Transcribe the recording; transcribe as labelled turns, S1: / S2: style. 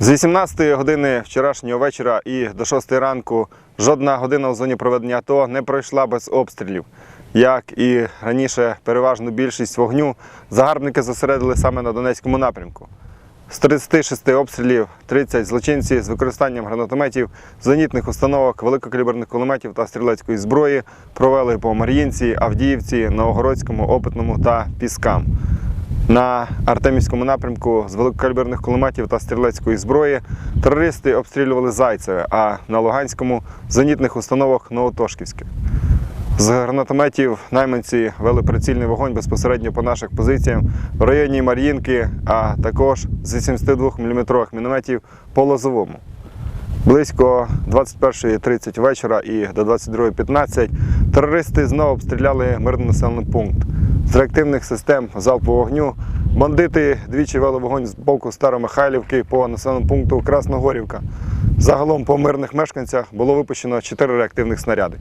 S1: З 18 години вчорашнього вечора і до 6 ранку жодна година у зоні проведення АТО не пройшла без обстрілів. Як і раніше, переважну більшість вогню загарбники зосередили саме на Донецькому напрямку. З 36 обстрілів 30 злочинці з використанням гранатометів, зенітних установок, великокаліберних кулеметів та стрілецької зброї провели по Мар'їнці, Авдіївці, Новогородському, Опитному та Піскам. На Артемівському напрямку з великокаліберних кулеметів та стрілецької зброї терористи обстрілювали Зайцеве, а на Луганському зенітних установок Новотошківське. З гранатометів найманці вели прицільний вогонь безпосередньо по наших позиціях в районі Мар'їнки, а також з 82 мм мінометів по Лозовому. Близько 21.30 вечора і до 22.15 терористи знову обстріляли мирний населений пункт. З реактивних систем залпового вогню бандити двічі вели вогонь з боку Старомихайлівки по населеному пункту Красногорівка. Загалом по мирних мешканцях було випущено 4 реактивних снаряди.